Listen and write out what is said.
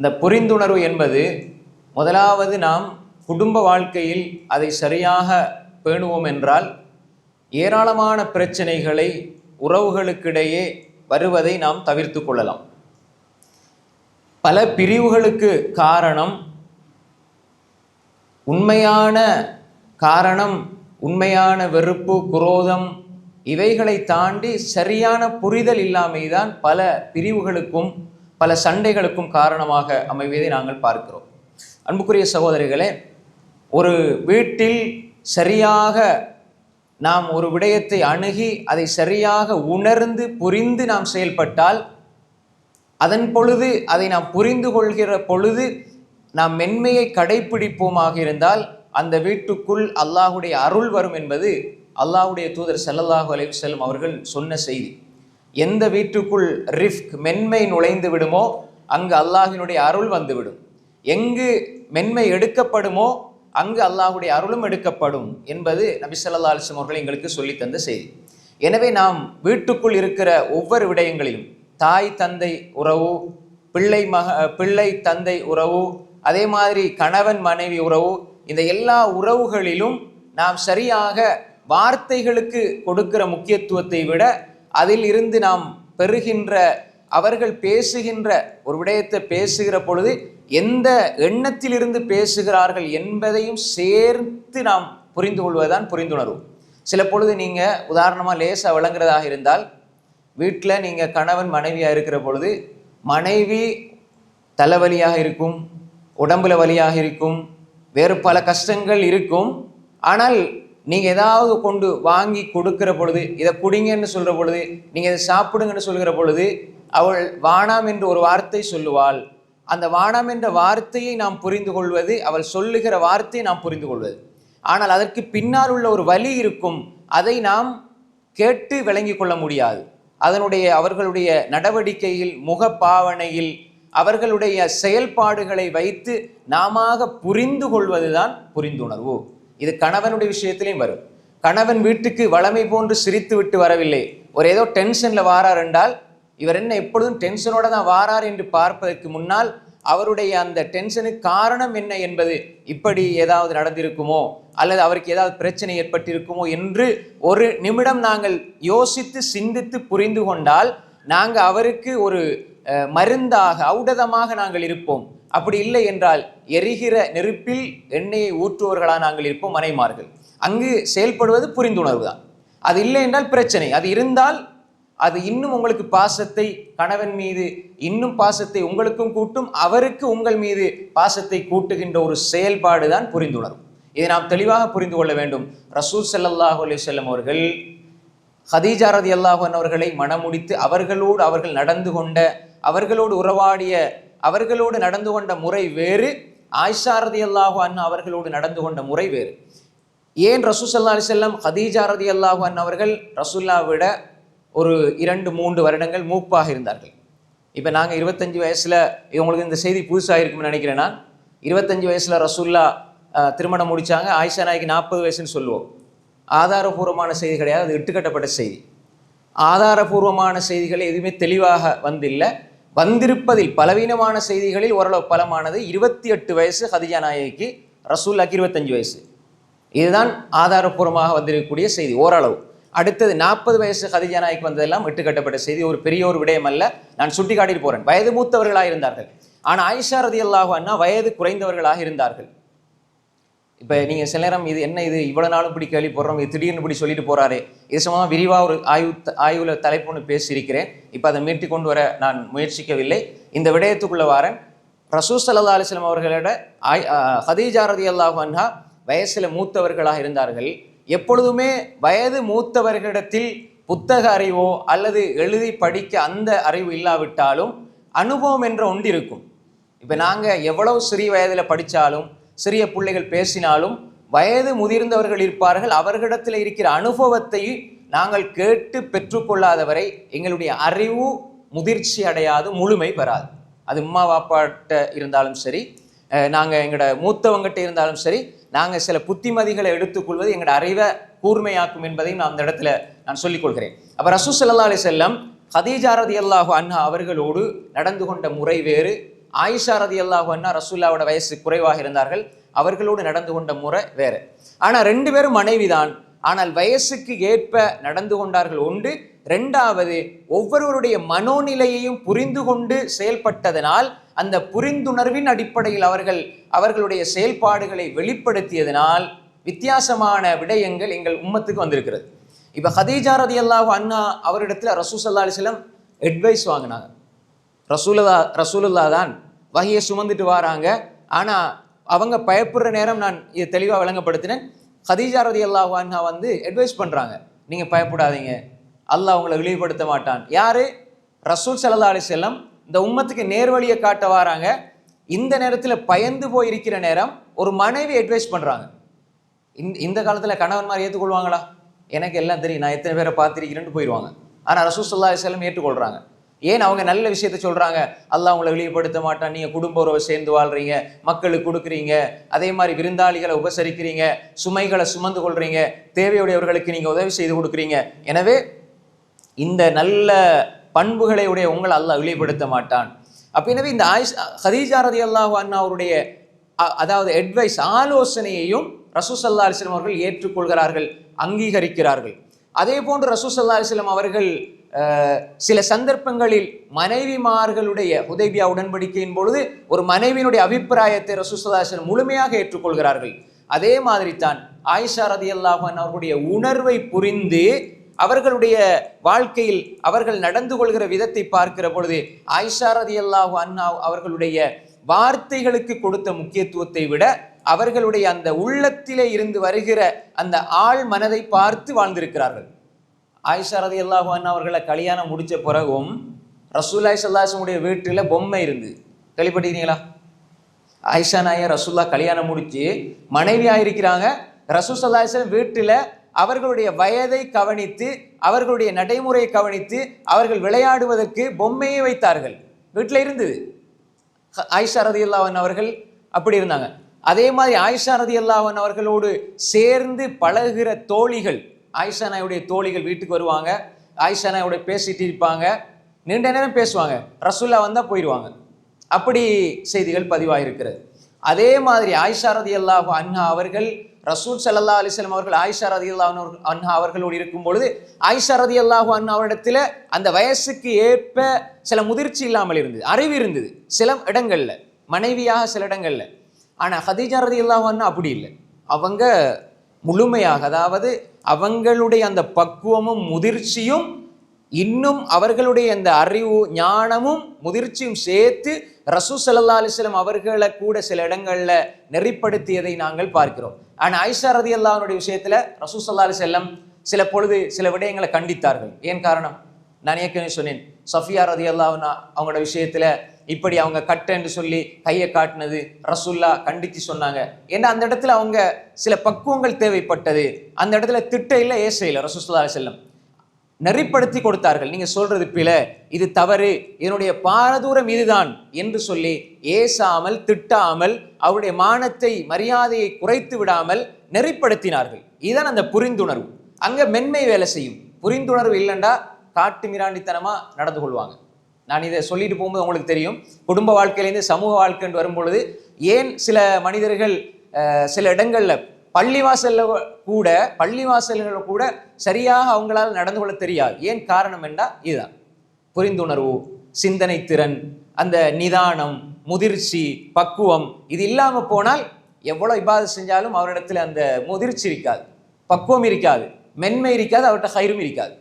இந்த புரிந்துணர்வு என்பது முதலாவது நாம் குடும்ப வாழ்க்கையில் அதை சரியாக பேணுவோம் என்றால் ஏராளமான பிரச்சனைகளை உறவுகளுக்கிடையே வருவதை நாம் தவிர்த்து கொள்ளலாம். பல பிரிவுகளுக்கு காரணம் உண்மையான காரணம் உண்மையான வெறுப்பு குரோதம் இவைகளை தாண்டி சரியான புரிதல் இல்லாமை தான் பல பிரிவுகளுக்கும் பல சண்டைகளுக்கும் காரணமாக அமைவதை நாங்கள் பார்க்கிறோம். அன்புக்குரிய சகோதரிகளே ஒரு வீட்டில் சரியாக நாம் ஒரு விடயத்தை அணுகி அதை சரியாக உணர்ந்து புரிந்து நாம் செயல்பட்டால் அதன் பொழுது அதை நாம் புரிந்து கொள்கிற பொழுது நாம் மென்மையை கடைப்பிடிப்போமாக இருந்தால் அந்த வீட்டுக்குள் அல்லாஹுடைய அருள் வரும் என்பது அல்லாஹுடைய தூதர் செல்லல்லாஹு அலைஹி செல்லும் அவர்கள் சொன்ன செய்தி. எந்த வீட்டுக்குள் ரிஃப்க் மென்மை நுழைந்து விடுமோ அங்கு அல்லாஹினுடைய அருள் வந்துவிடும். எங்கு மென்மை எடுக்கப்படுமோ அங்கு அல்லாஹுடைய அருளும் எடுக்கப்படும் என்பது நபிசல்லா ஸல்லல்லாஹு அவர்கள் எங்களுக்கு சொல்லித் தந்த செய்தி. எனவே நாம் வீட்டுக்குள் இருக்கிற ஒவ்வொரு விடயங்களிலும் தாய் தந்தை உறவு பிள்ளை மக பிள்ளை தந்தை உறவு அதே மாதிரி கணவன் மனைவி உறவு இந்த எல்லா உறவுகளிலும் நாம் சரியாக வார்த்தைகளுக்கு கொடுக்கிற முக்கியத்துவத்தை விட அதில் இருந்து நாம் பெறுகின்ற அவர்கள் பேசுகின்ற ஒரு விடயத்தை பேசுகிற பொழுது எந்த எண்ணத்திலிருந்து பேசுகிறார்கள் என்பதையும் சேர்த்து நாம் புரிந்து கொள்வதுதான் புரிந்துணர்வு. சில பொழுது நீங்கள் உதாரணமாக லேசாக விளங்குறதாக இருந்தால் வீட்டில் நீங்கள் கணவன் மனைவியாக இருக்கிற பொழுது மனைவி தலைவலியாக இருக்கும் உடம்புல வலியாக இருக்கும் வேறு பல கஷ்டங்கள் இருக்கும். ஆனால் நீங்கள் ஏதாவது கொண்டு வாங்கி கொடுக்கிற பொழுது இதை குடிங்கன்னு சொல்கிற பொழுது நீங்கள் இதை சாப்பிடுங்கன்னு சொல்கிற பொழுது அவள் வானாம் என்று ஒரு வார்த்தை சொல்லுவாள். அந்த வானாம் என்ற வார்த்தையை நாம் புரிந்து கொள்வது அவள் சொல்லுகிற வார்த்தையை நாம் புரிந்து கொள்வது. ஆனால் அதற்கு பின்னால் உள்ள ஒரு வலி இருக்கும் அதை நாம் கேட்டு விளங்கி கொள்ள முடியாது. அதனுடைய அவர்களுடைய நடவடிக்கையில் முகப்பாவனையில் அவர்களுடைய செயல்பாடுகளை வைத்து நாம புரிந்து கொள்வதுதான் புரிந்துணர்வு. இது கணவனுடைய விஷயத்திலையும் வரும். கணவன் வீட்டுக்கு வளமை போன்று சிரித்து விட்டு வரவில்லை. ஒரு ஏதோ டென்ஷனில் வாரார் என்றால் இவர் என்ன எப்பொழுதும் டென்ஷனோட தான் வாரார் என்று பார்ப்பதற்கு முன்னால் அவருடைய அந்த டென்ஷனுக்கு காரணம் என்ன என்பது இப்படி ஏதாவது நடந்திருக்குமோ அல்லது அவருக்கு ஏதாவது பிரச்சனை ஏற்பட்டிருக்குமோ என்று ஒரு நிமிடம் நாங்கள் யோசித்து சிந்தித்து புரிந்து கொண்டால் நாங்கள் அவருக்கு ஒரு மருந்தாக ஔடதமாக நாங்கள் இருப்போம். அப்படி இல்லை என்றால் எரிகிற நெருப்பில் எண்ணெயை ஊற்றுவர்களாக நாங்கள் இருப்போம் மனைமார்கள். அங்கு செயல்படுவது புரிந்துணர்வு தான். அது இல்லை என்றால் பிரச்சனை. அது இருந்தால் அது இன்னும் உங்களுக்கு பாசத்தை கணவன் மீது இன்னும் பாசத்தை உங்களுக்கும் கூட்டும் அவருக்கு உங்கள் மீது பாசத்தை கூட்டுகின்ற ஒரு செயல்பாடு தான் புரிந்துணர்வு. இதை நாம் தெளிவாக புரிந்து கொள்ள வேண்டும். ரசூல் செல்லல்லாஹு அலி செல்லம் அவர்கள் ஹதீஜா ரதி அல்லாஹன் அவர்களை மணமுடித்து அவர்களோடு அவர்கள் நடந்து கொண்ட அவர்களோடு உறவாடிய அவர்களோடு நடந்து கொண்ட முறை வேறு. ஆயிஷா ரதி அல்லாஹு அண்ணா அவர்களோடு நடந்து கொண்ட முறை வேறு. ஏன் ரசூ சல்லா அலிசல்லாம் ஹதீஜா ரதி அல்லாஹு அண்ணா அவர்கள் ரசூல்லா விட ஒரு இரண்டு மூன்று வருடங்கள் மூப்பாக இருந்தார்கள். இப்போ நாங்கள் இருபத்தஞ்சு வயசில் உங்களுக்கு இந்த செய்தி புதுசாக இருக்கும்னு நினைக்கிறேன் நான். இருபத்தஞ்சு வயசில் ரசூல்லா திருமணம் முடித்தாங்க ஆயிஷா நாய்க்கு நாற்பது வயசுன்னு சொல்லுவோம். ஆதாரபூர்வமான செய்தி கிடையாது அது இட்டுக்கட்டப்பட்ட செய்தி. ஆதாரபூர்வமான செய்திகள் எதுவுமே தெளிவாக வந்தில்லை. வந்திருப்பதில் பலவீனமான செய்திகளில் ஓரளவு பலமானது இருபத்தி எட்டு வயசு ஹதிஜா நாயகிக்கு ரசூல்லாக்கு இருபத்தஞ்சு வயசு. இதுதான் ஆதாரபூர்வமாக வந்திருக்கக்கூடிய செய்தி ஓரளவு. அடுத்தது நாற்பது வயசு ஹதிஜா நாய்க்கு வந்ததெல்லாம் விட்டுக்கட்டப்பட்ட செய்தி ஒரு பெரிய ஒரு விடயம் அல்ல. நான் சுட்டி காட்டிட்டு போறேன். வயது மூத்தவர்களாக இருந்தார்கள் ஆனால் ஆயிஷா ரதி அண்ணா வயது குறைந்தவர்களாக இருந்தார்கள். இப்போ நீங்கள் சில நேரம் இது என்ன இது? இவ்வளோ நாளும் இப்படி கேள்வி போடுறோம் இது திடீர்னு இப்படி சொல்லிட்டு போகிறாரு இது சம்பந்தமாக விரிவாக ஒரு ஆய்வு ஆய்வில் தலைப்பு ஒன்று பேசியிருக்கிறேன். இப்போ அதை மீட்டி கொண்டு வர நான் முயற்சிக்கவில்லை. இந்த விடயத்துக்குள்ளே வாரேன். ரசூ சல்லா அலிஸ்லாம் அவர்களோட ஆய் ஹதீஜா ரதி அன்ஹா வயசில் மூத்தவர்களாக இருந்தார்கள். எப்பொழுதுமே வயது மூத்தவர்களிடத்தில் புத்தக அறிவோ அல்லது எழுதி படிக்க அந்த அறிவு இல்லாவிட்டாலும் அனுபவம் என்ற ஒன்று இருக்கும். இப்போ நாங்கள் எவ்வளவு சிறிய வயதில் படித்தாலும் சிறிய பிள்ளைகள் பேசினாலும் வயது முதிர்ந்தவர்கள் இருப்பார்கள். அவர்களிடத்தில் இருக்கிற அனுபவத்தை நாங்கள் கேட்டு பெற்றுக்கொள்ளாதவரை எங்களுடைய அறிவு முதிர்ச்சி அடையாது முழுமை பெறாது அது உம்மா வாப்பாட்ட இருந்தாலும் சரி நாங்கள் எங்களோட மூத்தவங்கிட்ட இருந்தாலும் சரி நாங்கள் சில புத்திமதிகளை எடுத்துக்கொள்வது எங்களோட அறிவை கூர்மையாக்கும் என்பதையும் நான் அந்த இடத்துல நான் சொல்லிக்கொள்கிறேன். அப்போ ரசூ சல்லா அலி செல்லம் ஹதீஜாரதி அல்லாஹு அண்ணா அவர்களோடு நடந்து கொண்ட முறை வேறு. ஆயிஷா ரதி அல்லாஹன்னா ரசூல்லாவோட வயசு குறைவாக இருந்தார்கள். அவர்களோடு நடந்து கொண்ட முறை வேறு. ஆனால் ரெண்டு பேரும் மனைவிதான். ஆனால் வயசுக்கு ஏற்ப நடந்து கொண்டார்கள் உண்டு. ரெண்டாவது ஒவ்வொருவருடைய மனோநிலையையும் புரிந்து கொண்டு செயல்பட்டதனால் அந்த புரிந்துணர்வின் அடிப்படையில் அவர்கள் அவர்களுடைய செயல்பாடுகளை வெளிப்படுத்தியதனால் வித்தியாசமான விடயங்கள் எங்கள் உம்மத்துக்கு வந்திருக்கிறது. இப்போ ஹதீஜா ரதி அல்லாஹ் அண்ணா அவரிடத்தில் ரசூசல்லா அலிஸ்லம் அட்வைஸ் வாங்கினாங்க. ரசூலுல்லா ரசூலுல்லா தான் வகையை சுமந்துட்டு வராங்க. ஆனால் அவங்க பயப்படுற நேரம் நான் இதை தெளிவாக விளங்கப்படுத்தினேன். ஹதீஜா ரதி வந்து அட்வைஸ் பண்ணுறாங்க நீங்கள் பயப்படாதீங்க. அல்லாஹ் அவங்கள இழிவுபடுத்த மாட்டான். யார்? ரசூல் சல்லா அலி செல்லம் இந்த உம்மத்துக்கு நேர்வழியை காட்ட வராங்க. இந்த நேரத்தில் பயந்து போயிருக்கிற நேரம் ஒரு மனைவி அட்வைஸ் பண்ணுறாங்க இந்த இந்த காலத்தில் கணவன்மார் ஏற்றுக்கொள்வாங்களா எனக்கு எல்லாம் தெரியும். நான் எத்தனை பேரை பார்த்துருக்கிறேன்னு போயிடுவாங்க ஆனால் ரசூல் சல்லா செல்லம் ஏற்றுக்கொள்கிறாங்க ஏன் அவங்க நல்ல விஷயத்த சொல்கிறாங்க அல்லாஹ் உங்களை வெளிப்படுத்த மாட்டான். நீங்கள் குடும்ப உறவை சேர்ந்து வாழ்கிறீங்க மக்களுக்கு கொடுக்குறீங்க. அதே மாதிரி விருந்தாளிகளை உபசரிக்கிறீங்க. சுமைகளை சுமந்து கொள்கிறீங்க தேவையுடையவர்களுக்கு நீங்கள் உதவி செய்து கொடுக்குறீங்க. எனவே இந்த நல்ல பண்புகளை உடைய உங்களை அல்லாஹ் வெளிப்படுத்த மாட்டான். அப்போ எனவே இந்த ஆயிஷ் ஹதீஜா ரதி அல்லாஹ் அண்ணா அவருடைய அதாவது அட்வைஸ் ஆலோசனையையும் ரசூசல்லா அலிஸ்லாம் அவர்கள் ஏற்றுக்கொள்கிறார்கள் அங்கீகரிக்கிறார்கள். அதே போன்று ரசூசல்லா அலிஸ்லம் அவர்கள் சில சந்தர்ப்பங்களில் மனைவிமார்களுடைய உதவியா உடன்படிக்கையின் பொழுது ஒரு மனைவியினுடைய அபிப்பிராயத்தை ரசூசல்லா அலிஸ்லம் முழுமையாக ஏற்றுக்கொள்கிறார்கள். அதே மாதிரி தான் ஆயிஷா ரதி அல்லாஹன் அவர்களுடைய உணர்வை புரிந்து அவர்களுடைய வாழ்க்கையில் அவர்கள் நடந்து கொள்கிற விதத்தை பார்க்கிற பொழுது ஆயிஷா ரதி அல்லாஹு அண்ணா அவர்களுடைய வார்த்தைகளுக்கு கொடுத்த முக்கியத்துவத்தை விட அவர்களுடைய அந்த உள்ளத்திலே இருந்து வருகிற அந்த ஆழ் மனதை பார்த்து வாழ்ந்திருக்கிறார்கள். ஆயிஷா ரதி அல்லாஹு அவர்களை கல்யாணம் முடித்த பிறகும் ரசூல்லாய் சல்லாசனுடைய வீட்டில் பொம்மை இருந்து கேள்விப்பட்டிருக்கீங்களா? ஆயிஷா நாயர் ரசூல்லா கல்யாணம் முடித்து மனைவியாக இருக்கிறாங்க. ரசூல் சல்லாஹம் வீட்டில் அவர்களுடைய வயதை கவனித்து அவர்களுடைய நடைமுறையை கவனித்து அவர்கள் விளையாடுவதற்கு பொம்மையை வைத்தார்கள். வீட்டில் இருந்தது. ஆயிஷா ரதி அவர்கள் அப்படி இருந்தாங்க. அதே மாதிரி ஆயிஷா ரதி அவர்களோடு சேர்ந்து பழகுகிற தோழிகள் ஆயிஷா நாயுடைய தோழிகள் வீட்டுக்கு வருவாங்க. ஆயிஷா நாயோட பேசிட்டு இருப்பாங்க. நீண்ட நேரம் பேசுவாங்க. ரசூல்லா வந்தால் போயிடுவாங்க. அப்படி செய்திகள் பதிவாயிருக்கிறது. அதே மாதிரி ஆயிஷா ரதி அல்லாஹ் அன்ஹா அவர்கள் ரசூல் சல்லா அலிஸ்லாம் அவர்கள் ஆயிஷா ரதி அல்லாஹ் அன்ஹா அவர்களோடு இருக்கும் பொழுது ஆயிஷா ரதி அல்லாஹு அன்ஹா அவரிடத்தில் அந்த வயசுக்கு ஏற்ப சில முதிர்ச்சி இல்லாமல் இருந்தது. அறிவு இருந்தது. சில இடங்களில் மனைவியாக சில இடங்களில். ஆனால் ஹதீஜா ரதி அல்லாஹு அப்படி இல்லை. அவங்க முழுமையாக அதாவது அவங்களுடைய அந்த பக்குவமும் முதிர்ச்சியும் இன்னும் அவர்களுடைய அந்த அறிவு ஞானமும் முதிர்ச்சியும் சேர்த்து ரசூ சல்லா அலிஸ்லம் அவர்களை கூட சில இடங்களில் நெறிப்படுத்தியதை நாங்கள் பார்க்கிறோம். ஆனால் ஐஷா ரதி அல்லாஹனுடைய விஷயத்தில் ரசூ சல்லா அலிசல்லம் சில பொழுது சில விடயங்களை கண்டித்தார்கள். ஏன் காரணம்? நான் ஏற்கனவே சொன்னேன். சஃபியா ரதி அல்லாஹ்னா அவங்களோட விஷயத்தில் இப்படி அவங்க கட்டன்னு சொல்லி கையை காட்டினது ரசுல்லா கண்டித்து சொன்னாங்க. ஏன்னா அந்த இடத்துல அவங்க சில பக்குவங்கள் தேவைப்பட்டது. அந்த இடத்துல திட்ட இல்லை ஏச இல்லை ரசுல்லா செல்லம் நெறிப்படுத்தி கொடுத்தார்கள். நீங்கள் சொல்றது பிழை. இது தவறு. இதனுடைய பாரதூரம் இதுதான் என்று சொல்லி ஏசாமல் திட்டாமல் அவருடைய மானத்தை மரியாதையை குறைத்து விடாமல் நெறிப்படுத்தினார்கள். இதுதான் அந்த புரிந்துணர்வு. அங்கே மென்மை வேலை செய்யும். புரிந்துணர்வு இல்லைண்டா காட்டு மிராண்டித்தனமாக நடந்து கொள்வாங்க. நான் இதை சொல்லிட்டு போகும்போது உங்களுக்கு தெரியும். குடும்ப வாழ்க்கையிலேருந்து சமூக வாழ்க்கைன்னு வரும்பொழுது ஏன் சில மனிதர்கள் சில இடங்களில் பள்ளிவாசல்ல கூட பள்ளிவாசல்கள் கூட சரியாக அவங்களால் நடந்து கொள்ள தெரியாது. ஏன் காரணம் என்றால் இதுதான். புரிந்துணர்வு சிந்தனை திறன் அந்த நிதானம் முதிர்ச்சி பக்குவம் இது இல்லாமல் போனால் எவ்வளோ இபாத செஞ்சாலும் அவரிடத்தில் அந்த முதிர்ச்சி இருக்காது. பக்குவம் இருக்காது. மென்மை இருக்காது அவர்கிட்ட ஹைரும் இருக்காது.